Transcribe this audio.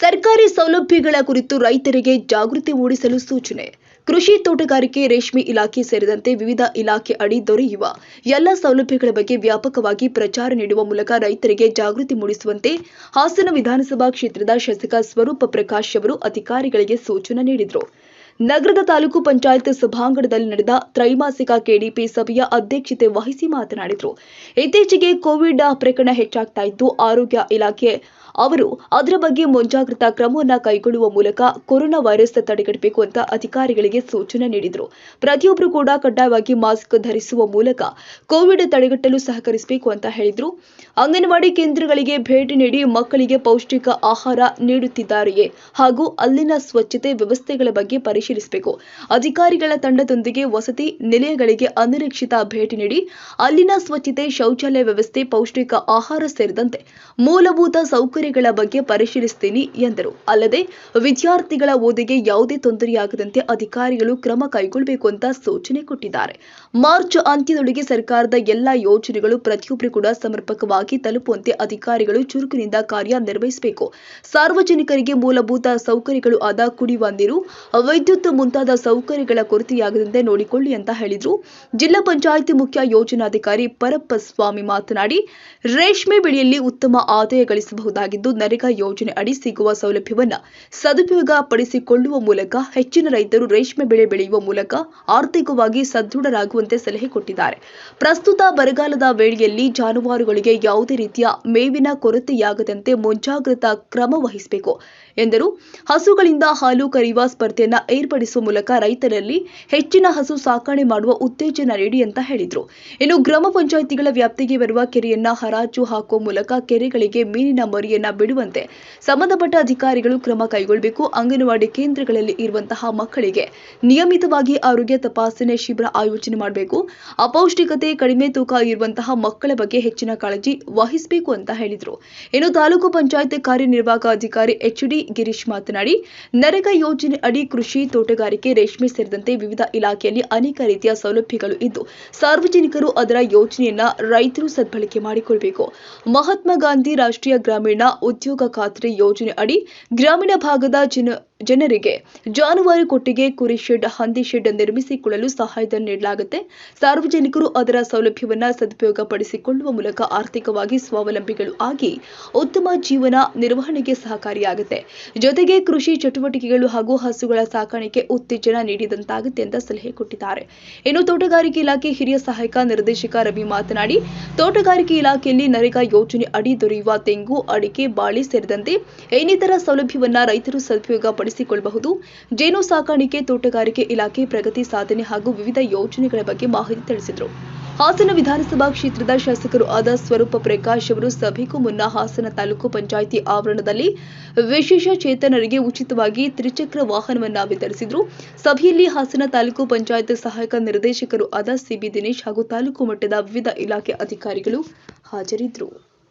ಸರ್ಕಾರಿ ಸೌಲಭ್ಯಗಳ ಕುರಿತು ರೈತರಿಗೆ ಜಾಗೃತಿ ಮೂಡಿಸಲು ಸೂಚನೆ. ಕೃಷಿ ತೋಟಗಾರಿಕೆ, ರೇಷ್ಮೆ ಇಲಾಖೆ ಸೇರಿದಂತೆ ವಿವಿಧ ಇಲಾಖೆ ಅಡಿ ದೊರೆಯುವ ಎಲ್ಲ ಸೌಲಭ್ಯಗಳ ಬಗ್ಗೆ ವ್ಯಾಪಕವಾಗಿ ಪ್ರಚಾರ ನೀಡುವ ಮೂಲಕ ರೈತರಿಗೆ ಜಾಗೃತಿ ಮೂಡಿಸುವಂತೆ ಹಾಸನ ವಿಧಾನಸಭಾ ಕ್ಷೇತ್ರದ ಶಾಸಕ ಸ್ವರೂಪ ಪ್ರಕಾಶ್ ಅವರು ಅಧಿಕಾರಿಗಳಿಗೆ ಸೂಚನೆ ನೀಡಿದರು. ನಗರದ ತಾಲೂಕು ಪಂಚಾಯತ್ ಸಭಾಂಗಣದಲ್ಲಿ ನಡೆದ ತ್ರೈಮಾಸಿಕ ಕೆಡಿಪಿ ಸಭೆಯ ಅಧ್ಯಕ್ಷತೆ ವಹಿಸಿ ಮಾತನಾಡಿದರು. ಇತ್ತೀಚೆಗೆ ಕೋವಿಡ್ ಪ್ರಕರಣ ಹೆಚ್ಚಾಗ್ತಾ ಇದ್ದು, ಆರೋಗ್ಯ ಇಲಾಖೆ ಅವರು ಅದರ ಬಗ್ಗೆ ಮುಂಜಾಗ್ರತಾ ಕ್ರಮವನ್ನು ಕೈಗೊಳ್ಳುವ ಮೂಲಕ ಕೊರೋನಾ ವೈರಸ್ ತಡೆಗಟ್ಟಬೇಕು ಅಂತ ಅಧಿಕಾರಿಗಳಿಗೆ ಸೂಚನೆ ನೀಡಿದರು. ಪ್ರತಿಯೊಬ್ಬರು ಕೂಡ ಕಡ್ಡಾಯವಾಗಿ ಮಾಸ್ಕ್ ಧರಿಸುವ ಮೂಲಕ ಕೋವಿಡ್ ತಡೆಗಟ್ಟಲು ಸಹಕರಿಸಬೇಕು ಅಂತ ಹೇಳಿದರು. ಅಂಗನವಾಡಿ ಕೇಂದ್ರಗಳಿಗೆ ಭೇಟಿ ನೀಡಿ ಮಕ್ಕಳಿಗೆ ಪೌಷ್ಟಿಕ ಆಹಾರ ನೀಡುತ್ತಿದ್ದಾರೆಯೇ ಹಾಗೂ ಅಲ್ಲಿನ ಸ್ವಚ್ಛತೆ ವ್ಯವಸ್ಥೆಗಳ ಬಗ್ಗೆ ಪರಿಶೀಲಿಸಬೇಕು. ಅಧಿಕಾರಿಗಳ ತಂಡದೊಂದಿಗೆ ವಸತಿ ನಿಲಯಗಳಿಗೆ ಅನಿರೀಕ್ಷಿತ ಭೇಟಿ ನೀಡಿ ಅಲ್ಲಿನ ಸ್ವಚ್ಛತೆ ಶೌಚಾಲಯ ವ್ಯವಸ್ಥೆ ಪೌಷ್ಟಿಕ ಆಹಾರ ಸೇರಿದಂತೆ ಮೂಲಭೂತ ಸೌಕರ್ಯಗಳ ಬಗ್ಗೆ ಪರಿಶೀಲಿಸುತ್ತೇನೆ ಎಂದರು. ಅಲ್ಲದೆ, ವಿದ್ಯಾರ್ಥಿಗಳ ಓದಿಗೆ ಯಾವುದೇ ತೊಂದರೆಯಾಗದಂತೆ ಅಧಿಕಾರಿಗಳು ಕ್ರಮ ಕೈಗೊಳ್ಳಬೇಕು ಅಂತ ಸೂಚನೆ ಕೊಟ್ಟಿದ್ದಾರೆ. ಮಾರ್ಚ್ ಅಂತ್ಯದೊಳಗೆ ಸರ್ಕಾರದ ಎಲ್ಲಾ ಯೋಜನೆಗಳು ಪ್ರತಿಯೊಬ್ಬರು ಕೂಡ ಸಮರ್ಪಕವಾಗಿ ತಲುಪುವಂತೆ ಅಧಿಕಾರಿಗಳು ಚುರುಕಿನಿಂದ ಕಾರ್ಯನಿರ್ವಹಿಸಬೇಕು. ಸಾರ್ವಜನಿಕರಿಗೆ ಮೂಲಭೂತ ಸೌಕರ್ಯಗಳು ಆದ ಕುಡಿಯುವ ನೀರು, ವಿದ್ಯುತ್ ಮುಂತಾದ ಸೌಕರ್ಯಗಳ ಕೊರತೆಯಾಗದಂತೆ ನೋಡಿಕೊಳ್ಳಿ ಅಂತ ಹೇಳಿದ್ರು. ಜಿಲ್ಲಾ ಪಂಚಾಯಿತಿ ಮುಖ್ಯ ಯೋಜನಾಧಿಕಾರಿ ಪರಪ್ಪ ಸ್ವಾಮಿ ಮಾತನಾಡಿ, ರೇಷ್ಮೆ ಬೆಳೆಯಲ್ಲಿ ಉತ್ತಮ ಆದಾಯ ಗಳಿಸಬಹುದಾಗಿದ್ದು ನರೇಗಾ ಯೋಜನೆ ಅಡಿ ಸಿಗುವ ಸೌಲಭ್ಯವನ್ನ ಸದುಪಯೋಗ ಪಡಿಸಿಕೊಳ್ಳುವ ಮೂಲಕ ಹೆಚ್ಚಿನ ರೈತರು ರೇಷ್ಮೆ ಬೆಳೆ ಬೆಳೆಯುವ ಮೂಲಕ ಆರ್ಥಿಕವಾಗಿ ಸದೃಢರಾಗುವಂತೆ ಸಲಹೆ ಕೊಟ್ಟಿದ್ದಾರೆ. ಪ್ರಸ್ತುತ ಬರಗಾಲದ ವೇಳೆಯಲ್ಲಿ ಜಾನುವಾರುಗಳಿಗೆ ಯಾವುದೇ ರೀತಿಯ ಮೇವಿನ ಕೊರತೆಯಾಗದಂತೆ ಮುಂಜಾಗ್ರತಾ ಕ್ರಮ ವಹಿಸಬೇಕು ಎಂದರು. ಹಸುಗಳಿಂದ ಹಾಲು ಕರೆಯುವ ಸ್ಪರ್ಧೆಯನ್ನು ಏರ್ಪಡಿಸುವ ಮೂಲಕ ರೈತರಲ್ಲಿ ಹೆಚ್ಚಿನ ಹಸು ಸಾಕಣೆ ಮಾಡುವ ಉತ್ತೇಜನ ನೀಡಿ ಅಂತ ಹೇಳಿದರು. ಇನ್ನು ಗ್ರಾಮ ಪಂಚಾಯಿತಿಗಳ ವ್ಯಾಪ್ತಿಗೆ ಬರುವ ಕೆರೆಯನ್ನ ಹರಾಜು ಹಾಕುವ ಮೂಲಕ ಕೆರೆಗಳಿಗೆ ಮೀನಿನ ಮರಿಯನ್ನ ಬಿಡುವಂತೆ ಸಂಬಂಧಪಟ್ಟ ಅಧಿಕಾರಿಗಳು ಕ್ರಮ ಕೈಗೊಳ್ಳಬೇಕು. ಅಂಗನವಾಡಿ ಕೇಂದ್ರಗಳಲ್ಲಿ ಇರುವಂತಹ ಮಕ್ಕಳಿಗೆ ನಿಯಮಿತವಾಗಿ ಆರೋಗ್ಯ ತಪಾಸಣೆ ಶಿಬಿರ ಆಯೋಜನೆ ಮಾಡಬೇಕು. ಅಪೌಷ್ಟಿಕತೆ ಕಡಿಮೆ ತೂಕ ಇರುವಂತಹ ಮಕ್ಕಳ ಬಗ್ಗೆ ಹೆಚ್ಚಿನ ಕಾಳಜಿ ವಹಿಸಬೇಕು ಅಂತ ಹೇಳಿದರು. ಇನ್ನು ತಾಲೂಕು ಪಂಚಾಯತ್ ಕಾರ್ಯನಿರ್ವಾಹಕ ಅಧಿಕಾರಿ ಎಚ್ ಡಿ ಗಿರೀಶ್ ಮಾತನಾಡಿ, ನರೇಗಾ ಯೋಜನೆ ಅಡಿ ಕೃಷಿ ತೋಟಗಾರಿಕೆ ರೇಷ್ಮೆ ಸೇರಿದಂತೆ ವಿವಿಧ ಇಲಾಖೆಯಲ್ಲಿ ಅನೇಕ ರೀತಿಯ ಸೌಲಭ್ಯಗಳು ಇದ್ದು, ಸಾರ್ವಜನಿಕರು ಅದರ ಯೋಜನೆಯನ್ನ ರೈತರು ಸದ್ಬಳಕೆ ಮಾಡಿಕೊಳ್ಳಬೇಕು ಮಹಾತ್ಮ ಗಾಂಧಿ ರಾಷ್ಟ್ರೀಯ ಗ್ರಾಮೀಣ ಉದ್ಯೋಗ ಖಾತ್ರಿ ಯೋಜನೆ ಅಡಿ ಗ್ರಾಮೀಣ ಭಾಗದ ಜನ ಜನರಿಗೆ ಜಾನುವಾರು ಕೊಟ್ಟಿಗೆ, ಕುರಿ ಶೆಡ್, ಹಂದಿ ಶೆಡ್ ನಿರ್ಮಿಸಿಕೊಳ್ಳಲು ಸಹಾಯಧನ ನೀಡಲಾಗುತ್ತೆ. ಸಾರ್ವಜನಿಕರು ಅದರ ಸೌಲಭ್ಯವನ್ನ ಸದುಪಯೋಗ ಪಡಿಸಿಕೊಳ್ಳುವ ಮೂಲಕ ಆರ್ಥಿಕವಾಗಿ ಸ್ವಾವಲಂಬಿಗಳು ಆಗಿ ಉತ್ತಮ ಜೀವನ ನಿರ್ವಹಣೆಗೆ ಸಹಕಾರಿಯಾಗುತ್ತೆ. ಜೊತೆಗೆ ಕೃಷಿ ಚಟುವಟಿಕೆಗಳು ಹಾಗೂ ಹಸುಗಳ ಸಾಕಾಣಿಕೆ ಉತ್ತೇಜನ ನೀಡಿದಂತಾಗುತ್ತೆ ಅಂತ ಸಲಹೆ ಕೊಟ್ಟಿದ್ದಾರೆ. ಇನ್ನು ತೋಟಗಾರಿಕೆ ಇಲಾಖೆ ಹಿರಿಯ ಸಹಾಯಕ ನಿರ್ದೇಶಕ ರವಿ ಮಾತನಾಡಿ, ತೋಟಗಾರಿಕೆ ಇಲಾಖೆಯಲ್ಲಿ ನರೇಗಾ ಯೋಜನೆ ಅಡಿ ದೊರೆಯುವ ತೆಂಗು, ಅಡಿಕೆ, ಬಾಳೆ ಸೇರಿದಂತೆ ಇನ್ನಿತರ ಸೌಲಭ್ಯವನ್ನ ರೈತರು ಸದುಪಯೋಗ ಪಡಿಸಿಕೊಳ್ಳಬಹುದು ಜೇನು ಸಾಕಾಣಿಕೆ ತೋಟಗಾರಿಕೆ ಇಲಾಖೆ ಪ್ರಗತಿ ಸಾಧನೆ ಹಾಗೂ ವಿವಿಧ ಯೋಜನೆಗಳ ಬಗ್ಗೆ ಮಾಹಿತಿ ತಿಳಿಸಿದರು. ಹಾಸನ ವಿಧಾನಸಭಾ ಕ್ಷೇತ್ರದ ಶಾಸಕರು ಆದ ಸ್ವರೂಪ ಪ್ರಕಾಶ್ ಅವರು ಸಭೆಗೂ ಮುನ್ನ ಹಾಸನ ತಾಲೂಕು ಪಂಚಾಯಿತಿ ಆವರಣದಲ್ಲಿ ವಿಶೇಷ ಚೇತನರಿಗೆ ಉಚಿತವಾಗಿ ತ್ರಿಚಕ್ರ ವಾಹನವನ್ನು ವಿತರಿಸಿದರು. ಸಭೆಯಲ್ಲಿ ಹಾಸನ ತಾಲೂಕು ಪಂಚಾಯತ್ ಸಹಾಯಕ ನಿರ್ದೇಶಕರು ಆದ ಸಿಬಿ ದಿನೇಶ್ ಹಾಗೂ ತಾಲೂಕು ಮಟ್ಟದ ವಿವಿಧ ಇಲಾಖೆ ಅಧಿಕಾರಿಗಳು ಹಾಜರಿದ್ದರು